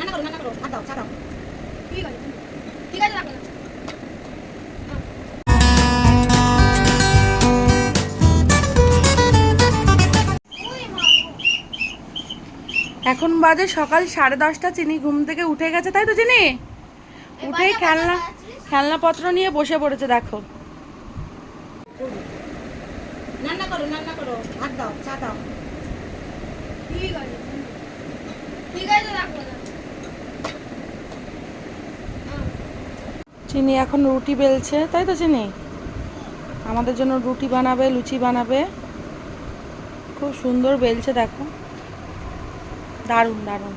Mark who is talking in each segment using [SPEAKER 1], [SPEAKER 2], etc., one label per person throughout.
[SPEAKER 1] রান্না করো রান্না করো ভাত দাও চা দাও।
[SPEAKER 2] ঠিক আছে ঠিক আছে রাখো
[SPEAKER 3] এখন বাজে সকাল সাড়ে দশটা চিনি ঘুম থেকে উঠে গেছে তাই তো চিনি? উঠেই খেলনা খেলনাপত্র নিয়ে বসে পড়েছে দেখো।
[SPEAKER 1] রান্না করো রান্না করো। ভাত দাও চা দাও।
[SPEAKER 2] ঠিক আছে ঠিক আছে রাখো
[SPEAKER 3] চিনি এখন রুটি বেলছে, তাই তো চিনি? আমাদের জন্য রুটি বানাবে, লুচি বানাবে। খুব সুন্দর বেলছে, দেখো। দারুণ দারুণ।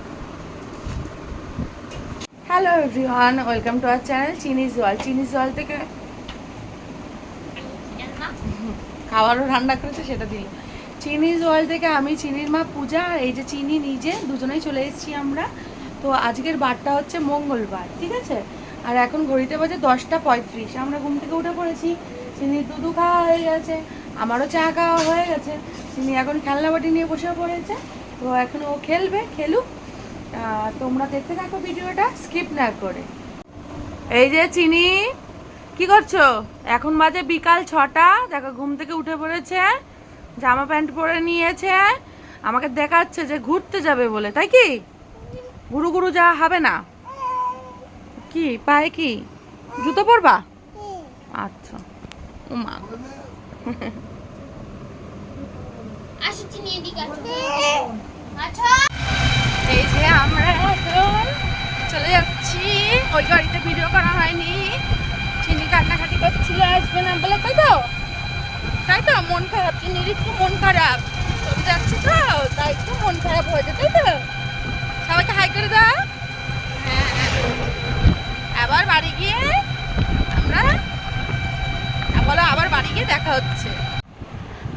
[SPEAKER 3] Hello everyone welcome to our channel চিনি জল চিনি জল থেকে খাবারও রান্না করেছে, সেটা দিল। চিনি জল থেকে আমি চিনির মা পূজা, আর এই যে চিনি নিজে, দুজনেই চলে এসেছি আমরা। তো আজকের বারটা হচ্ছে মঙ্গলবার, ঠিক আছে? আর এখন ঘড়িতে বাজে দশটা পঁয়ত্রিশ। আমরা ঘুম থেকে উঠে পড়েছি চিনির দুধু খাওয়া হয়ে গেছে, আমারও চা খাওয়া হয়ে গেছে। চিনি এখন খেলনা বাটি নিয়ে বসে পড়েছে, তো এখন ও খেলবে, খেলুক। তোমরা দেখতে থাকো ভিডিওটা, স্কিপ না করে। এই যে চিনি, কি করছ? এখন বাজে বিকাল ছটা, দেখো ঘুম থেকে উঠে পড়েছে, জামা প্যান্ট পরে নিয়েছে, আমাকে দেখাচ্ছে যে ঘুরতে যাবে বলে, তাই কি? গুরু গুরু যাওয়া হবে না। কি? পায়ে কি? জুতো পরবা? আচ্ছা। উমা।
[SPEAKER 2] আচ্ছা
[SPEAKER 3] এই যে আমরা এখন চলে যাচ্ছি। ওই গাড়িতে ভিডিও করা হয়নি। চিনি কান্নাকাটি করছিল আসবে না বলে তাই তো? তাই তো? মন খারাপ। চিনির একটু মন খারাপ। চলে যাচ্ছে তো তাই একটু মন খারাপ হয়েছে তাই তো সবাইকে হাই করে দাও হ্যাঁ আবার বাড়ি গিয়ে আমরা বলো আবার বাড়ি গিয়ে দেখা হচ্ছে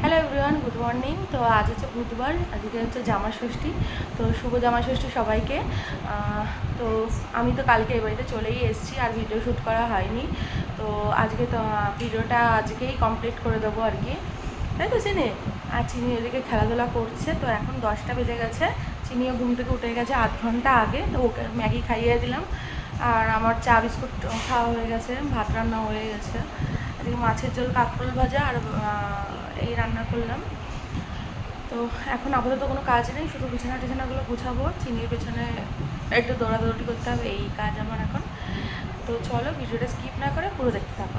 [SPEAKER 3] হ্যালো এভরিওয়ান গুড মর্নিং তো আজ হচ্ছে বুধবার, আজকে হচ্ছে জামা ষষ্ঠী। তো শুভ জামা ষষ্ঠী সবাইকে। তো আমি তো কালকে এই বাড়িতে চলেই এসেছি, আর ভিডিও শ্যুট করা হয়নি। তো আজকে তো ভিডিওটা আজকেই কমপ্লিট করে দেবো আর কি। তাই তো চিনি? আর চিনি ওদিকে খেলাধুলা করছে, তো এখন দশটা বেজে গেছে। চিনিও ঘুম থেকে উঠে গেছে আধ ঘণ্টা আগে, তো ওকে ম্যাগি খাইয়ে দিলাম। আর আমার চা বিস্কুট খাওয়া হয়ে গেছে, ভাত রান্না হয়ে গেছে। এদিকে মাছের ঝোল, কাঁকরোল ভাজা আর এই রান্না করলাম। তো এখন আপাতত কোনো কাজ নেই, শুধু বিছানা টিছানাগুলো গুছাবো, চিনির পেছনে একটু দৌড়াদৌড়ি করতে হবে, এই কাজ আমার এখন। তো চলো ভিডিওটা স্কিপ না করে পুরো দেখতে থাকো।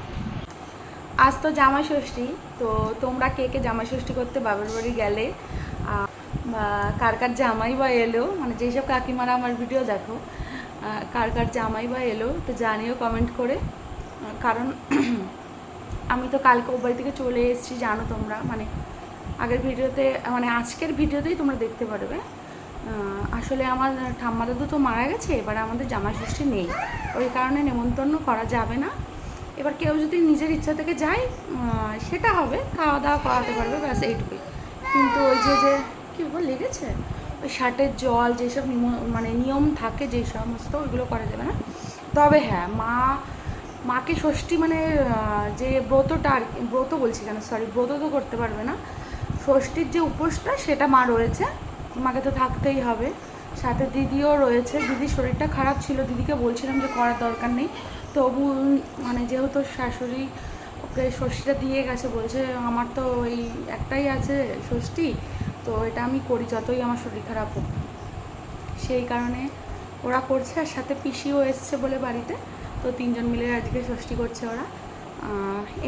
[SPEAKER 3] আজ তো জামাই ষষ্ঠী, তো তোমরা কে কে জামাই ষষ্ঠী করতে বাবার বাড়ি গেলে কার কার জামাই বা এলো মানে যেসব কাকিমারা আমার ভিডিও দেখো কার কার জামাই বা এলো, তো জানিও কমেন্ট করে। কারণ আমি তো কালকে ও বাড়ি থেকে চলে এসেছি, জানো তোমরা। মানে আগের ভিডিওতে মানে আজকের ভিডিওতেই তোমরা দেখতে পারবে। আসলে আমার ঠাম্মা দাদু তো মারা গেছে, এবার আমাদের জামা ষষ্ঠী নেই। ওই কারণে নেমন্তন্ন করা যাবে না। এবার কেউ যদি নিজের ইচ্ছা থেকে যায় সেটা হবে। খাওয়া দাওয়া করাতে পারবে, ব্যাস এইটুকুই। কিন্তু ওই যে যে, কী বল লেগেছে? ওই শার্টের জল, যেসব মানে নিয়ম থাকে, যে সমস্ত, ওইগুলো করা যাবে না। তবে হ্যাঁ মা মাকে ষষ্ঠী মানে যে ব্রতটা আর ব্রত বলছি কেন? সরি ব্রত তো করতে পারবে না। ষষ্ঠীর যে উপোসটা, সেটা মা রয়েছে। মাকে তো থাকতেই হবে। সাথে দিদিও রয়েছে। দিদির শরীরটা খারাপ ছিল। দিদিকে বলছিলাম যে করার দরকার নেই। তবু মানে যেহেতু শাশুড়ি ওকে ষষ্ঠীটা দিয়ে গেছে, বলছে আমার তো এই একটাই আছে ষষ্ঠী, তো এটা আমি করি যতই আমার শরীর খারাপ হোক। সেই কারণে ওরা করছে। আর সাথে পিসিও এসছে বলে বাড়িতে। তো তিনজন মিলে আজকে ষষ্ঠী করছে ওরা।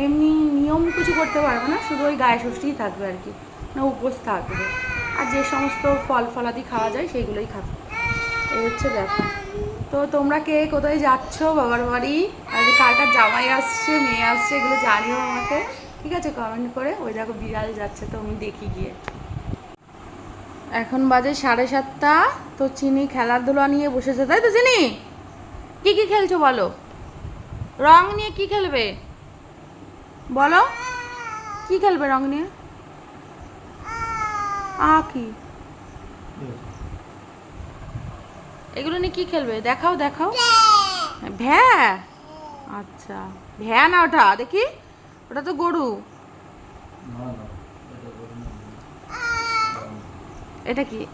[SPEAKER 3] এমনি নিয়ম কিছু করতে পারবে না, শুধু ওই গায়ে ষষ্ঠীই থাকবে আর কি। না উপোস থাকবে। আর যে সমস্ত ফল ফলাদি খাওয়া যায়, সেইগুলোই খাবে। এই হচ্ছে ব্যাপার। তো তোমরা কে কোথায় যাচ্ছ? বাবার বাড়ি? আর কার কার জামাই আসছে, মেয়ে আসছে, এগুলো জানিও আমাকে। ঠিক আছে কমেন্ট করে। ওই দেখো বিড়াল যাচ্ছে, তো আমি দেখি গিয়ে। এখন বাজে সাড়ে সাতটা। তো চিনি খেলাধুলা নিয়ে বসেছে, তাই তো চিনি? কি কি খেলছো বলো? রং নিয়ে কি খেলবে? বলো। কি খেলবে রং নিয়ে? আ এগুলো নিয়ে কি খেলবে? দেখাও দেখাও। ভ্যা। আচ্ছা। ভ্যা না ওটা? দেখি। ওটা তো গরু। এটা কি?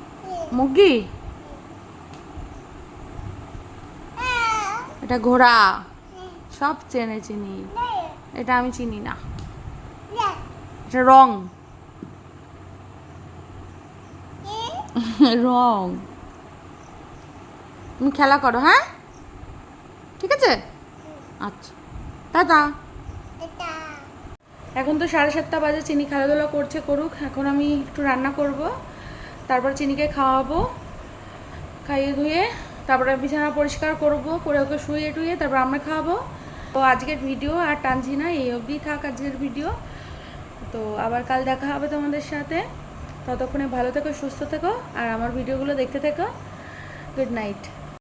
[SPEAKER 3] মুরগি? এটা ঘোড়া। সব চেনে চিনি। এটা আমি চিনি না। এটা রং। রং। তুমি খেলা করো হ্যাঁ? ঠিক আছে? আচ্ছা। টাটা। এখন তো সাড়ে সাতটা বাজে চিনি খেলাধুলা করছে করুক। এখন আমি একটু রান্না করব। তারপর চিনিকে খাওয়াবো। খাইয়ে ধুয়ে তারপরে বিছানা পরিষ্কার করব করে ওকে শুয়ে টুয়ে তারপর আমরা খাওয়াবো তো আজকের ভিডিও আর টানছি না, এই অবধি থাক আজকের ভিডিও তো আবার কাল দেখা হবে তোমাদের সাথে। ততক্ষণে ভালো থেকো, সুস্থ থেকো, আর আমার ভিডিওগুলো দেখতে থেকো। Good night